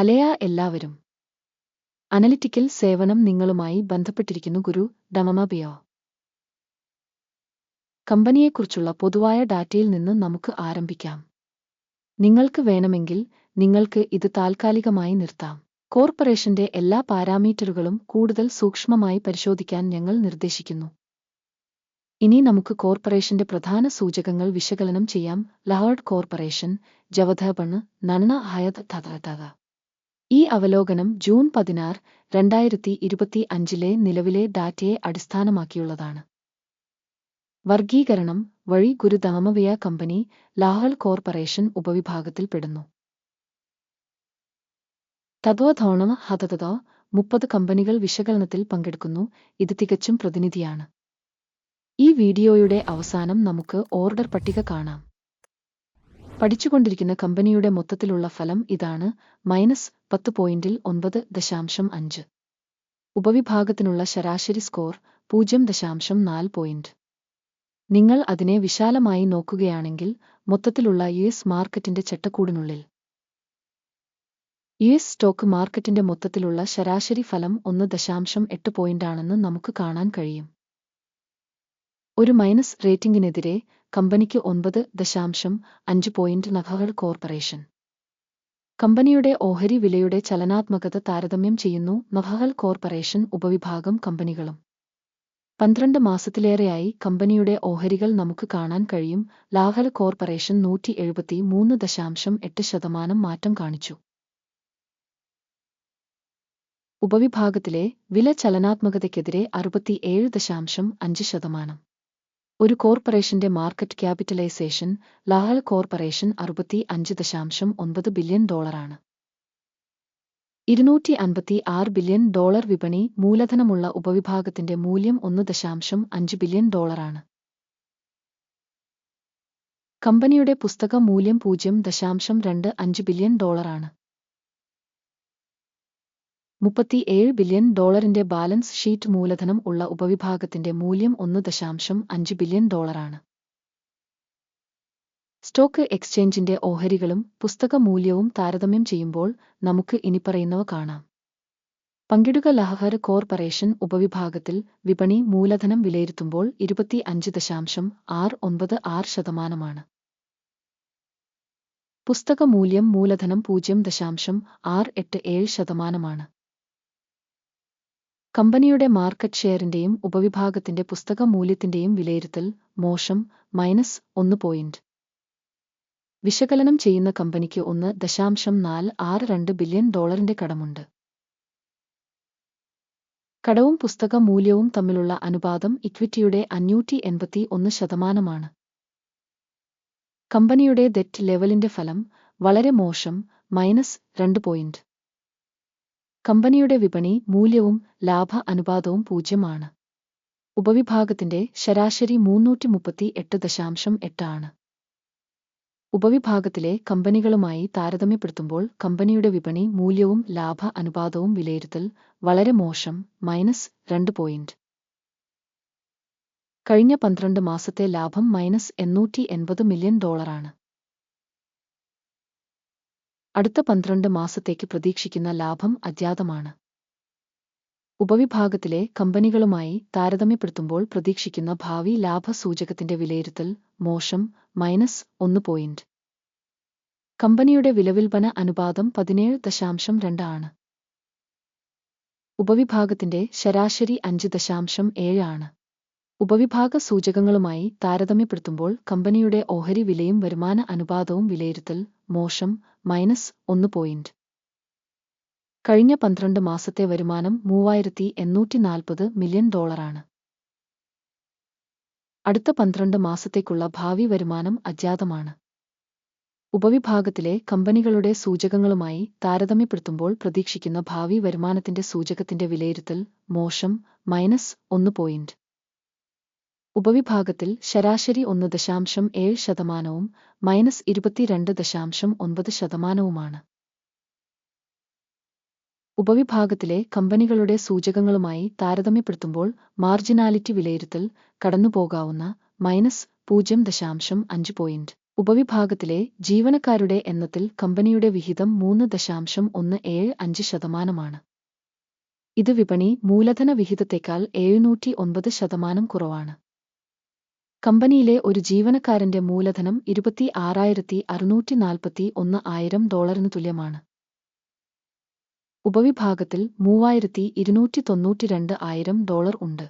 ഹലയ എല്ലാവരും. അനലിറ്റിക്കൽ സേവനം നിങ്ങളുമായി ബന്ധപ്പെട്ടിരിക്കുന്നു ഗുരു ഡമമബിയോ കമ്പനിയെക്കുറിച്ചുള്ള പൊതുവായ ഡാറ്റയിൽ നിന്ന് നമുക്ക് ആരംഭിക്കാം. നിങ്ങൾക്ക് വേണമെങ്കിൽ നിങ്ങൾക്ക് ഇത് താൽക്കാലികമായി നിർത്താം. കോർപ്പറേഷന്റെ എല്ലാ പാരാമീറ്ററുകളും കൂടുതൽ സൂക്ഷ്മമായി പരിശോധിക്കാൻ ഞങ്ങൾ നിർദ്ദേശിക്കുന്നു. ഇനി നമുക്ക് കോർപ്പറേഷന്റെ പ്രധാന സൂചകങ്ങൾ വിശകലനം ചെയ്യാം. ലഹോർഡ് കോർപ്പറേഷൻ ജവധബണ് നന്ന ഹയത് തഥ ഈ അവലോകനം ജൂൺ പതിനാറ് രണ്ടായിരത്തി ഇരുപത്തി അഞ്ചിലെ നിലവിലെ ഡാറ്റയെ അടിസ്ഥാനമാക്കിയുള്ളതാണ്. വർഗീകരണം വഴി ഗുരുദമമവിയ കമ്പനി ലാഹൽ കോർപ്പറേഷൻ ഉപവിഭാഗത്തിൽപ്പെടുന്നു തദ്വധോണ ഹതതോ മുപ്പത് കമ്പനികൾ വിശകലനത്തിൽ പങ്കെടുക്കുന്നു ഇത് തികച്ചും പ്രതിനിധിയാണ്. ഈ വീഡിയോയുടെ അവസാനം നമുക്ക് ഓർഡർ പട്ടിക കാണാം. പഠിച്ചുകൊണ്ടിരിക്കുന്ന കമ്പനിയുടെ മൊത്തത്തിലുള്ള ഫലം ഇതാണ് മൈനസ് പത്ത് പോയിന്റിൽ ഒൻപത് ദശാംശം അഞ്ച്. ഉപവിഭാഗത്തിനുള്ള ശരാശരി സ്കോർ പൂജ്യം ദശാംശം നാല് പോയിന്റ്. നിങ്ങൾ അതിനെ വിശാലമായി നോക്കുകയാണെങ്കിൽ മൊത്തത്തിലുള്ള യു എസ് മാർക്കറ്റിന്റെ ചട്ടക്കൂടിനുള്ളിൽ. യു എസ് സ്റ്റോക്ക് മാർക്കറ്റിന്റെ മൊത്തത്തിലുള്ള ശരാശരി ഫലം ഒന്ന് ദശാംശം എട്ട് പോയിന്റാണെന്ന് നമുക്ക് കാണാൻ കഴിയും. ഒരു മൈനസ് റേറ്റിംഗിനെതിരെ കമ്പനിക്ക് ഒൻപത് ദശാംശം അഞ്ച് പോയിന്റ് നഖകൾ കോർപ്പറേഷൻ. കമ്പനിയുടെ ഓഹരി വിലയുടെ ചലനാത്മകത താരതമ്യം ചെയ്യുന്നു നഖകൾ കോർപ്പറേഷൻ ഉപവിഭാഗം കമ്പനികളും. പന്ത്രണ്ട് മാസത്തിലേറെയായി കമ്പനിയുടെ ഓഹരികൾ നമുക്ക് കാണാൻ കഴിയും. ലാഹൽ കോർപ്പറേഷൻ നൂറ്റി എഴുപത്തി മൂന്ന് ദശാംശം എട്ട് ശതമാനം മാറ്റം കാണിച്ചു. ഉപവിഭാഗത്തിലെ വില ചലനാത്മകതയ്ക്കെതിരെ അറുപത്തിയേഴ് ദശാംശം അഞ്ച് ശതമാനം. ഒരു കോർപ്പറേഷന്റെ മാർക്കറ്റ് ക്യാപിറ്റലൈസേഷൻ ലാഹൽ കോർപ്പറേഷൻ അറുപത്തി അഞ്ച് ദശാംശം ഒൻപത് ബില്യൺ ഡോളറാണ്. ഇരുന്നൂറ്റി അൻപത്തി ആറ് ബില്യൺ ഡോളർ വിപണി മൂലധനമുള്ള ഉപവിഭാഗത്തിന്റെ മൂല്യം ഒന്ന് ദശാംശം അഞ്ച് ബില്യൺ ഡോളറാണ്. കമ്പനിയുടെ പുസ്തക മൂല്യം പൂജ്യം ദശാംശം രണ്ട് അഞ്ച് ബില്യൺ ഡോളറാണ്. മുപ്പത്തിയേഴ് ബില്യൺ ഡോളറിന്റെ ബാലൻസ് ഷീറ്റ് മൂലധനം ഉള്ള ഉപവിഭാഗത്തിന്റെ മൂല്യം ഒന്ന് ദശാംശം അഞ്ച് ബില്യൺ ഡോളറാണ്. സ്റ്റോക്ക് എക്സ്ചേഞ്ചിന്റെ ഓഹരികളും പുസ്തക മൂല്യവും താരതമ്യം ചെയ്യുമ്പോൾ നമുക്ക് ഇനിപ്പറയുന്നവ കാണാം. പങ്കിടുക ലഹഹർ കോർപ്പറേഷൻ ഉപവിഭാഗത്തിൽ വിപണി മൂലധനം വിലയിരുത്തുമ്പോൾ ഇരുപത്തി അഞ്ച് ദശാംശം ആറ് ഒൻപത് ആറ് ശതമാനമാണ്. പുസ്തക മൂല്യം മൂലധനം പൂജ്യം ദശാംശം ആറ് എട്ട് ഏഴ് ശതമാനമാണ്. കമ്പനിയുടെ മാർക്കറ്റ് ഷെയറിന്റെയും ഉപവിഭാഗത്തിന്റെ പുസ്തക മൂല്യത്തിന്റെയും വിലയിരുത്തൽ മോശം മൈനസ് ഒന്ന് പോയിന്റ്. വിശകലനം ചെയ്യുന്ന കമ്പനിക്ക് ഒന്ന് ദശാംശം നാല് ആറ് രണ്ട് ബില്യൺ ഡോളറിന്റെ കടമുണ്ട്. കടവും പുസ്തക മൂല്യവും തമ്മിലുള്ള അനുപാതം ഇക്വിറ്റിയുടെ അഞ്ഞൂറ്റി എൺപത്തി ഒന്ന് ശതമാനമാണ്. കമ്പനിയുടെ ഡെറ്റ് ലെവലിന്റെ ഫലം വളരെ മോശം മൈനസ് രണ്ട് പോയിന്റ്. കമ്പനിയുടെ വിപണി മൂല്യവും ലാഭ അനുപാതവും പൂജ്യമാണ്. ഉപവിഭാഗത്തിന്റെ ശരാശരി മൂന്നൂറ്റി മുപ്പത്തി എട്ട് ദശാംശം എട്ടാണ് ഉപവിഭാഗത്തിലെ കമ്പനികളുമായി താരതമ്യപ്പെടുത്തുമ്പോൾ കമ്പനിയുടെ വിപണി മൂല്യവും ലാഭ അനുപാതവും വിലയിരുത്തൽ വളരെ മോശം മൈനസ് രണ്ട് പോയിന്റ്. കഴിഞ്ഞ പന്ത്രണ്ട് മാസത്തെ ലാഭം മൈനസ് എണ്ണൂറ്റി എൺപത് മില്യൺ ഡോളറാണ്. അടുത്ത പന്ത്രണ്ട് മാസത്തേക്ക് പ്രതീക്ഷിക്കുന്ന ലാഭം അജ്ഞാതമാണ്. ഉപവിഭാഗത്തിലെ കമ്പനികളുമായി താരതമ്യപ്പെടുത്തുമ്പോൾ പ്രതീക്ഷിക്കുന്ന ഭാവി ലാഭ സൂചകത്തിന്റെ വിലയിരുത്തൽ മോശം മൈനസ് ഒന്ന് പോയിന്റ്. കമ്പനിയുടെ വിലവിൽപ്പന അനുപാതം പതിനേഴ് ദശാംശം രണ്ടാണ് ഉപവിഭാഗത്തിന്റെ ശരാശരി അഞ്ച് ദശാംശം ഏഴാണ് ഉപവിഭാഗ സൂചകങ്ങളുമായി താരതമ്യപ്പെടുത്തുമ്പോൾ കമ്പനിയുടെ ഓഹരി വിലയും വരുമാന അനുപാതവും വിലയിരുത്തൽ മോശം മൈനസ് ഒന്ന് പോയിന്റ് കഴിഞ്ഞ പന്ത്രണ്ട് മാസത്തെ വരുമാനം മൂവായിരത്തി എണ്ണൂറ്റി നാൽപ്പത് മില്യൺ ഡോളറാണ്. അടുത്ത പന്ത്രണ്ട് മാസത്തേക്കുള്ള ഭാവി വരുമാനം അജ്ഞാതമാണ്. ഉപവിഭാഗത്തിലെ കമ്പനികളുടെ സൂചകങ്ങളുമായി താരതമ്യപ്പെടുത്തുമ്പോൾ പ്രതീക്ഷിക്കുന്ന ഭാവി വരുമാനത്തിന്റെ സൂചകത്തിന്റെ വിലയിരുത്തൽ മോശം മൈനസ് ഒന്ന് പോയിന്റ് ഉപവിഭാഗത്തിൽ ശരാശരി ഒന്ന് ദശാംശം ഏഴ് ശതമാനവും മൈനസ് ഇരുപത്തിരണ്ട് ദശാംശം ഒൻപത് ശതമാനവുമാണ്. ഉപവിഭാഗത്തിലെ കമ്പനികളുടെ സൂചകങ്ങളുമായി താരതമ്യപ്പെടുത്തുമ്പോൾ മാർജിനാലിറ്റി വിലയിരുത്തൽ കടന്നുപോകാവുന്ന മൈനസ് പൂജ്യം ദശാംശം അഞ്ച് പോയിന്റ്. ഉപവിഭാഗത്തിലെ ജീവനക്കാരുടെ എണ്ണത്തിൽ കമ്പനിയുടെ വിഹിതം മൂന്ന് ദശാംശം ഒന്ന് ഏഴ് അഞ്ച് ശതമാനമാണ്. ഇത് വിപണി മൂലധന വിഹിതത്തേക്കാൾ എഴുന്നൂറ്റി ഒൻപത് ശതമാനം കുറവാണ്. കമ്പനിയിലെ ഒരു ജീവനക്കാരന്റെ മൂലധനം ഇരുപത്തി ആറായിരത്തി അറുന്നൂറ്റി നാൽപ്പത്തി ഒന്ന് ആയിരം ഡോളറിന് തുല്യമാണ്. ഉപവിഭാഗത്തിൽ മൂവായിരത്തി ഇരുന്നൂറ്റി തൊണ്ണൂറ്റിരണ്ട് ആയിരം ഡോളർ ഉണ്ട്.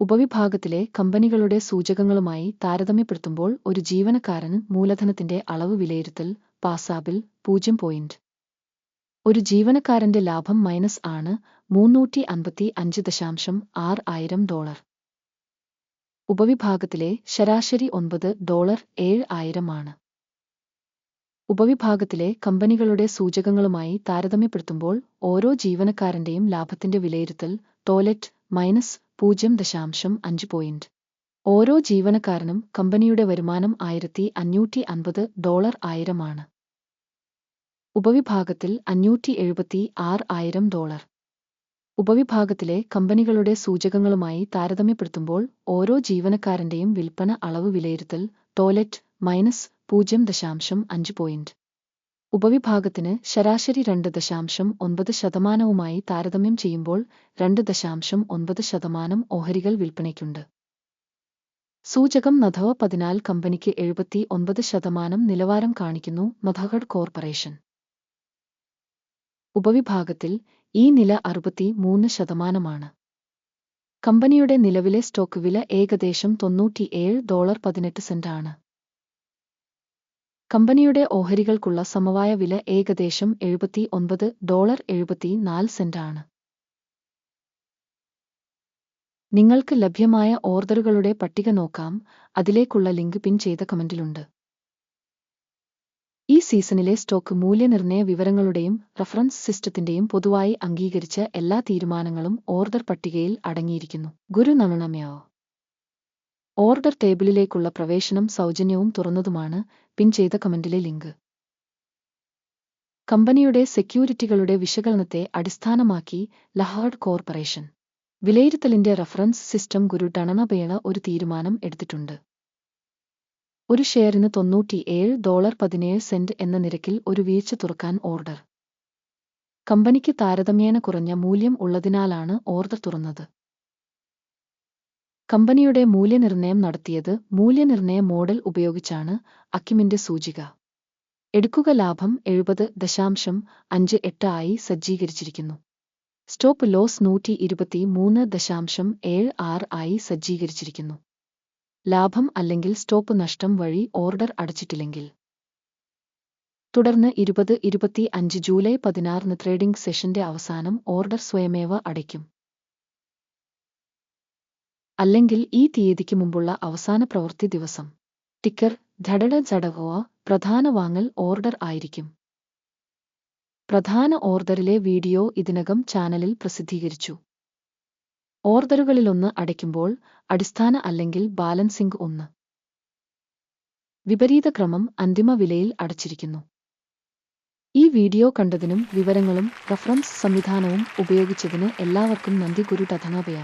ഉപവിഭാഗത്തിലെ കമ്പനികളുടെ സൂചകങ്ങളുമായി താരതമ്യപ്പെടുത്തുമ്പോൾ ഒരു ജീവനക്കാരന് മൂലധനത്തിന്റെ അളവ് വിലയിരുത്തൽ പാസാബിൽ പൂജ്യം പോയിന്റ്. ഒരു ജീവനക്കാരന്റെ ലാഭം മൈനസ് ആണ് മൂന്നൂറ്റി അൻപത്തി അഞ്ച് ദശാംശം ആറ് ആയിരം ഡോളർ. ഉപവിഭാഗത്തിലെ ശരാശരി ഒൻപത് ഡോളർ ഏഴ് ആയിരമാണ് ഉപവിഭാഗത്തിലെ കമ്പനികളുടെ സൂചകങ്ങളുമായി താരതമ്യപ്പെടുത്തുമ്പോൾ ഓരോ ജീവനക്കാരന്റെയും ലാഭത്തിന്റെ വിലയിരുത്തൽ ടോയ്ലറ്റ് മൈനസ് പൂജ്യം ദശാംശം അഞ്ച് പോയിന്റ്. ഓരോ ജീവനക്കാരനും കമ്പനിയുടെ വരുമാനം ആയിരത്തി അഞ്ഞൂറ്റി അൻപത് ഡോളർ ആയിരമാണ് ഉപവിഭാഗത്തിൽ അഞ്ഞൂറ്റി എഴുപത്തി ആറ് ആയിരം ഡോളർ. ഉപവിഭാഗത്തിലെ കമ്പനികളുടെ സൂചകങ്ങളുമായി താരതമ്യപ്പെടുത്തുമ്പോൾ ഓരോ ജീവനക്കാരന്റെയും വിൽപ്പന അളവ് വിലയിരുത്തൽ ടോയ്ലറ്റ് മൈനസ് പൂജ്യം ദശാംശം അഞ്ച് പോയിന്റ്. ഉപവിഭാഗത്തിന് ശരാശരി രണ്ട് ദശാംശം ഒൻപത് ശതമാനവുമായി താരതമ്യം ചെയ്യുമ്പോൾ രണ്ട് ദശാംശം ഒൻപത് ശതമാനം ഓഹരികൾ വിൽപ്പനയ്ക്കുണ്ട്. സൂചകം നഥവ പതിനാല് കമ്പനിക്ക് എഴുപത്തി ഒൻപത് ശതമാനം നിലവാരം കാണിക്കുന്നു മധഗഡ് കോർപ്പറേഷൻ. ഉപവിഭാഗത്തിൽ ഈ നില അറുപത്തി മൂന്ന് ശതമാനമാണ്. കമ്പനിയുടെ നിലവിലെ സ്റ്റോക്ക് വില ഏകദേശം തൊണ്ണൂറ്റിയേഴ് ഡോളർ പതിനെട്ട് സെന്റാണ് കമ്പനിയുടെ ഓഹരികൾക്കുള്ള സമവായ വില ഏകദേശം എഴുപത്തി ഒൻപത് ഡോളർ എഴുപത്തി നാല് സെന്റാണ് നിങ്ങൾക്ക് ലഭ്യമായ ഓർഡറുകളുടെ പട്ടിക നോക്കാം. അതിലേക്കുള്ള ലിങ്ക് പിൻ ചെയ്ത കമന്റിലുണ്ട്. ഈ സീസണിലെ സ്റ്റോക്ക് മൂല്യനിർണയ വിവരങ്ങളുടെയും റഫറൻസ് സിസ്റ്റത്തിന്റെയും പൊതുവായി അംഗീകരിച്ച എല്ലാ തീരുമാനങ്ങളും ഓർഡർ പട്ടികയിൽ അടങ്ങിയിരിക്കുന്നു. ഗുരു നമണമയോ ഓർഡർ ടേബിളിലേക്കുള്ള പ്രവേശനം സൗജന്യവും തുറന്നതുമാണ് പിൻ ചെയ്ത കമന്റിലെ ലിങ്ക്. കമ്പനിയുടെ സെക്യൂരിറ്റികളുടെ വിശകലനത്തെ അടിസ്ഥാനമാക്കി ലഹാർഡ് കോർപ്പറേഷൻ. വിലയിരുത്തലിന്റെ റഫറൻസ് സിസ്റ്റം ഗുരു ഡണനബേണ ഒരു തീരുമാനം എടുത്തിട്ടുണ്ട്. ഒരു ഷെയറിന് തൊണ്ണൂറ്റിയേഴ് ഡോളർ പതിനേഴ് സെന്റ് എന്ന നിരക്കിൽ ഒരു വീഴ്ച തുറക്കാൻ ഓർഡർ. കമ്പനിക്ക് താരതമ്യേന കുറഞ്ഞ മൂല്യം ഉള്ളതിനാലാണ് ഓർഡർ തുറന്നത്. കമ്പനിയുടെ മൂല്യനിർണയം നടത്തിയത് മൂല്യനിർണയ മോഡൽ ഉപയോഗിച്ചാണ് അക്കിമിന്റെ സൂചിക. എടുക്കുക ലാഭം എഴുപത് ദശാംശം അഞ്ച് എട്ട് ആയി സജ്ജീകരിച്ചിരിക്കുന്നു. സ്റ്റോപ്പ് ലോസ് നൂറ്റി ഇരുപത്തി മൂന്ന് ദശാംശം ഏഴ് ആറ് ആയി സജ്ജീകരിച്ചിരിക്കുന്നു. ലാഭം അല്ലെങ്കിൽ സ്റ്റോപ്പ് നഷ്ടം വഴി ഓർഡർ അടച്ചിട്ടില്ലെങ്കിൽ. തുടർന്ന് ഇരുപത് ഇരുപത്തി അഞ്ച് ജൂലൈ പതിനാറിന് ട്രേഡിംഗ് സെഷന്റെ അവസാനം ഓർഡർ സ്വയമേവ അടയ്ക്കും. അല്ലെങ്കിൽ ഈ തീയതിക്ക് മുമ്പുള്ള അവസാന പ്രവൃത്തി ദിവസം. ടിക്കർ ധടട ജടകോവ പ്രധാന വാങ്ങൽ ഓർഡർ ആയിരിക്കും. പ്രധാന ഓർഡറിലെ വീഡിയോ ഇതിനകം ചാനലിൽ പ്രസിദ്ധീകരിച്ചു. ഓർഡറുകളിലൊന്ന് അടയ്ക്കുമ്പോൾ അടിസ്ഥാന അല്ലെങ്കിൽ ബാലൻസിംഗ് ഒന്ന്. വിപരീത ക്രമം അന്തിമ വിലയിൽ അടച്ചിരിക്കുന്നു. ഈ വീഡിയോ കണ്ടതിനും വിവരങ്ങളും റഫറൻസ് സംവിധാനവും ഉപയോഗിച്ചതിന് എല്ലാവർക്കും നന്ദി ഗുരു ടഥനഭയ